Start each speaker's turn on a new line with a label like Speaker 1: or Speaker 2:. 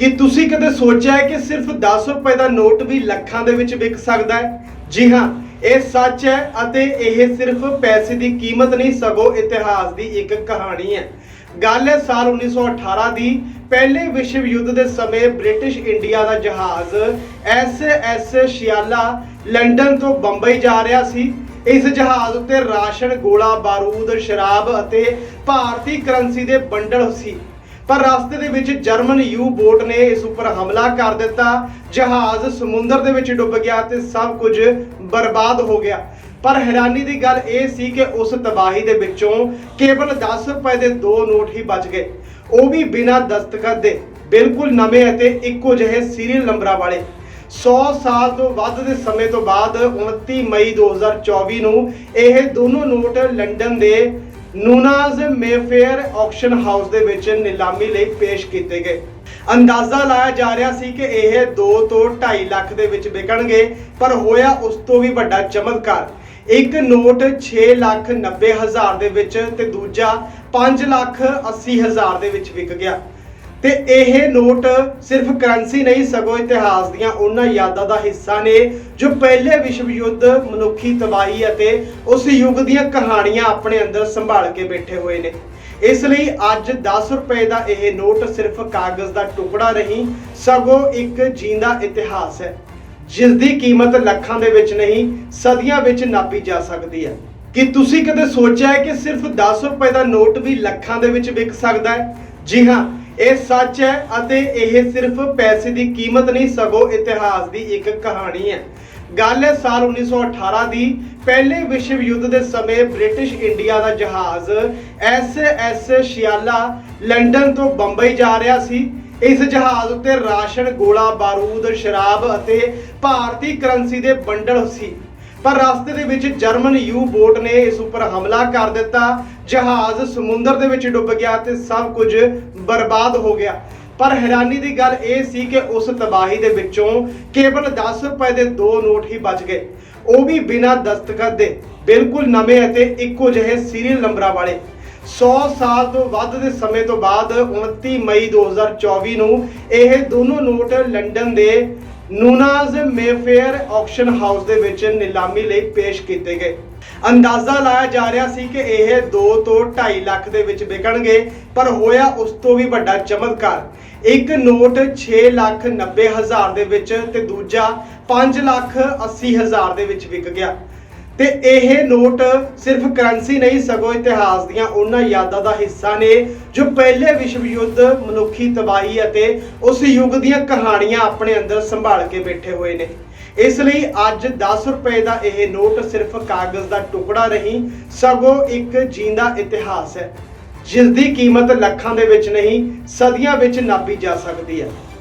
Speaker 1: ਕਿ ਤੁਸੀਂ ਕਦੇ ਸੋਚਿਆ ਹੈ ਕਿ ਸਿਰਫ 10 ਰੁਪਏ ਦਾ ਨੋਟ ਵੀ ਲੱਖਾਂ ਦੇ ਵਿੱਚ ਵਿਕ ਸਕਦਾ ਹੈ? ਜੀ ਹਾਂ, ਇਹ ਸੱਚ ਹੈ ਅਤੇ ਇਹ ਸਿਰਫ ਪੈਸੇ ਦੀ ਕੀਮਤ ਨਹੀਂ, ਸਗੋਂ ਇਤਿਹਾਸ ਦੀ ਇੱਕ ਕਹਾਣੀ ਹੈ। ਗੱਲ ਹੈ ਸਾਲ 1918 ਦੀ, ਪਹਿਲੇ ਵਿਸ਼ਵ ਯੁੱਧ ਦੇ ਸਮੇਂ ਬ੍ਰਿਟਿਸ਼ ਇੰਡੀਆ ਦਾ ਜਹਾਜ਼ ਐਸ ਐਸ ਸ਼ਿਆਲਾ ਲੰਡਨ ਤੋਂ ਬੰਬਈ ਜਾ ਰਿਹਾ ਸੀ। ਇਸ ਜਹਾਜ਼ ਉੱਤੇ ਰਾਸ਼ਨ, ਗੋਲਾ, ਬਾਰੂਦ, ਸ਼ਰਾਬ ਅਤੇ ਭਾਰਤੀ ਕਰੰਸੀ ਦੇ ਬੰਡਲ ਸੀ। ਪਰ ਰਸਤੇ ਦੇ ਵਿੱਚ ਜਰਮਨ ਯੂ ਬੋਟ ਨੇ ਇਸ ਉੱਪਰ ਹਮਲਾ ਕਰ ਦਿੱਤਾ। ਜਹਾਜ਼ ਸਮੁੰਦਰ ਦੇ ਵਿੱਚ ਡੁੱਬ ਗਿਆ ਤੇ ਸਭ ਕੁਝ ਬਰਬਾਦ ਹੋ ਗਿਆ। ਪਰ ਹੈਰਾਨੀ ਦੀ ਗੱਲ ਇਹ ਸੀ ਕਿ ਉਸ ਤਬਾਹੀ ਦੇ ਵਿੱਚੋਂ ਕੇਵਲ 10 ਰੁਪਏ ਦੇ ਦੋ ਨੋਟ ਹੀ ਬਚ ਗਏ। ਉਹ ਵੀ ਬਿਨਾਂ ਦਸਤਖਤ ਦੇ, ਬਿਲਕੁਲ ਨਵੇਂ ਅਤੇ ਇੱਕੋ ਜਿਹੇ ਸੀਰੀਅਲ ਨੰਬਰਾਂ ਵਾਲੇ। 100 ਸਾਲ ਤੋਂ ਵੱਧ ਦੇ ਸਮੇਂ ਤੋਂ ਬਾਅਦ 29 ਮਈ 2024 ਨੂੰ ਇਹ ਦੋਨੋਂ ਨੋਟ ਲੰਡਨ ਦੇ ਨੂਨਾਜ਼ ਮੇਫੇਅਰ ਆਕਸ਼ਨ ਹਾਊਸ ਦੇ ਵਿੱਚ ਨਿਲਾਮੀ ਲਈ ਪੇਸ਼ ਕੀਤੇ ਗਏ। ਅੰਦਾਜ਼ਾ ਲਾਇਆ ਜਾ ਰਿਹਾ ਸੀ ਕਿ ਇਹ 2 ਤੋਂ 2.5 ਲੱਖ ਦੇ ਵਿੱਚ ਵਿਕਣਗੇ, ਪਰ ਹੋਇਆ ਉਸ ਤੋਂ ਵੀ ਵੱਡਾ ਚਮਤਕਾਰ। ਇੱਕ ਨੋਟ 6 ਲੱਖ 90 ਹਜ਼ਾਰ ਦੇ ਵਿੱਚ ਤੇ ਦੂਜਾ 5 ਲੱਖ 80 ਹਜ਼ਾਰ ਦੇ ਵਿੱਚ ਵਿਕ ਗਿਆ। ਤੇ ਇਹ ਨੋਟ ਸਿਰਫ ਕਰੰਸੀ ਨਹੀਂ, ਸਗੋਂ ਇਤਿਹਾਸ ਦੀਆਂ ਉਹਨਾਂ ਯਾਦਾਂ ਦਾ ਹਿੱਸਾ ਨੇ, ਜੋ ਪਹਿਲੇ ਵਿਸ਼ਵ ਯੁੱਧ, ਮਨੁੱਖੀ ਤਬਾਹੀ ਅਤੇ ਉਸ ਯੁੱਗ ਦੀਆਂ ਕਹਾਣੀਆਂ ਆਪਣੇ ਅੰਦਰ ਸੰਭਾਲ ਕੇ ਬੈਠੇ ਹੋਏ ਨੇ। ਇਸ ਲਈ ਅੱਜ 10 ਰੁਪਏ ਦਾ ਇਹ ਨੋਟ ਸਿਰਫ ਕਾਗਜ਼ ਦਾ ਟੁਕੜਾ ਨਹੀਂ, ਸਗੋਂ ਇੱਕ ਜੀਂਦਾ ਇਤਿਹਾਸ ਹੈ, ਜਿਸ ਦੀ ਕੀਮਤ ਲੱਖਾਂ ਦੇ ਵਿੱਚ ਨਹੀਂ, ਸਦੀਆਂ ਵਿੱਚ ਨਾਪੀ ਜਾ ਸਕਦੀ ਹੈ। ਕਿ ਤੁਸੀਂ ਕਦੇ ਸੋਚਿਆ ਹੈ ਕਿ ਸਿਰਫ 10 ਰੁਪਏ ਦਾ ਨੋਟ ਵੀ ਲੱਖਾਂ ਦੇ ਵਿੱਚ ਵਿਕ ਸਕਦਾ ਹੈ? ਜੀ ਹਾਂ ਇਹ ਸੱਚ ਹੈ ਅਤੇ ਇਹ ਸਿਰਫ ਪੈਸੇ ਦੀ ਕੀਮਤ ਨਹੀਂ, ਸਗੋਂ ਇਤਿਹਾਸ ਦੀ ਇੱਕ ਕਹਾਣੀ ਹੈ। ਗੱਲ ਹੈ ਸਾਲ 1918 ਦੀ, ਪਹਿਲੇ ਵਿਸ਼ਵ ਯੁੱਧ ਦੇ ਸਮੇਂ ਬ੍ਰਿਟਿਸ਼ ਇੰਡੀਆ ਦਾ ਜਹਾਜ਼ ਐਸ ਸ਼ਿਆਲਾ ਲੰਡਨ ਤੋਂ ਬੰਬਈ ਜਾ ਰਿਹਾ ਸੀ। ਇਸ ਜਹਾਜ਼ ਉੱਤੇ ਰਾਸ਼ਨ, ਗੋਲਾ, ਬਾਰੂਦ, ਸ਼ਰਾਬ ਅਤੇ ਭਾਰਤੀ ਕਰੰਸੀ ਦੇ ਬੰਡਲ ਸੀ। ਪਰ ਰਸਤੇ ਦੇ ਵਿੱਚ ਜਰਮਨ ਯੂ ਬੋਟ ਨੇ ਇਸ ਉੱਪਰ ਹਮਲਾ ਕਰ ਦਿੱਤਾ। ਜਹਾਜ਼ ਸਮੁੰਦਰ ਦੇ ਵਿੱਚ ਡੁੱਬ ਗਿਆ ਤੇ ਸਭ ਕੁਝ ਬਰਬਾਦ ਹੋ ਗਿਆ। ਪਰ ਹੈਰਾਨੀ ਦੀ ਗੱਲ ਇਹ ਸੀ ਕਿ ਉਸ ਤਬਾਹੀ ਦੇ ਵਿੱਚੋਂ ਕੇਵਲ 10 ਰੁਪਏ ਦੇ ਦੋ ਨੋਟ ਹੀ ਬਚ ਗਏ। ਉਹ ਵੀ ਬਿਨਾਂ ਦਸਤਖਤ ਦੇ, ਬਿਲਕੁਲ ਨਵੇਂ ਅਤੇ ਇੱਕੋ ਜਿਹੇ ਸੀਰੀਅਲ ਨੰਬਰਾਂ ਵਾਲੇ। 100 ਸਾਲ ਤੋਂ ਵੱਧ ਦੇ ਸਮੇਂ ਤੋਂ ਬਾਅਦ 29 ਮਈ 2024 ਨੂੰ ਇਹ ਦੋਨੋਂ ਨੋਟ ਲੰਡਨ ਦੇ ਨੂਨਾਜ਼ ਮੇਫੇਅਰ ਆਕਸ਼ਨ ਹਾਊਸ ਦੇ ਵਿੱਚ ਨਿਲਾਮੀ ਲਈ ਪੇਸ਼ ਕੀਤੇ ਗਏ। ਅੰਦਾਜ਼ਾ ਲਾਇਆ ਜਾ ਰਿਹਾ ਸੀ ਕਿ ਇਹ 2 ਤੋਂ 2.5 ਲੱਖ ਦੇ ਵਿੱਚ ਵਿਕਣਗੇ, ਪਰ ਹੋਇਆ ਉਸ ਤੋਂ ਵੀ ਵੱਡਾ ਚਮਤਕਾਰ। ਇੱਕ ਨੋਟ 6 ਲੱਖ 90 ਹਜ਼ਾਰ ਦੇ ਵਿੱਚ ਤੇ ਦੂਜਾ 5 ਲੱਖ 80 ਹਜ਼ਾਰ ਦੇ ਵਿੱਚ ਵਿਕ ਗਿਆ। ਤੇ ਇਹ ਨੋਟ ਸਿਰਫ ਕਰੰਸੀ ਨਹੀਂ, ਸਗੋਂ ਇਤਿਹਾਸ ਦੀਆਂ ਉਹਨਾਂ ਯਾਦਾਂ ਦਾ ਹਿੱਸਾ ਨੇ, ਜੋ ਪਹਿਲੇ ਵਿਸ਼ਵ ਯੁੱਧ ਮਨੁੱਖੀ ਤਬਾਹੀ ਅਤੇ ਉਸ ਯੁੱਗ ਦੀਆਂ ਕਹਾਣੀਆਂ ਆਪਣੇ ਅੰਦਰ ਸੰਭਾਲ ਕੇ ਬੈਠੇ ਹੋਏ ਨੇ। ਇਸ ਲਈ ਅੱਜ 10 ਰੁਪਏ ਦਾ ਇਹ ਨੋਟ ਸਿਰਫ ਕਾਗਜ਼ ਦਾ ਟੁਕੜਾ ਨਹੀਂ, ਸਗੋਂ ਇੱਕ ਜੀਂਦਾ ਇਤਿਹਾਸ ਹੈ ਜਿਸ ਦੀ ਕੀਮਤ ਲੱਖਾਂ ਦੇ ਵਿੱਚ ਨਹੀਂ, ਸਦੀਆਂ ਵਿੱਚ ਨਾਪੀ ਜਾ ਸਕਦੀ ਹੈ।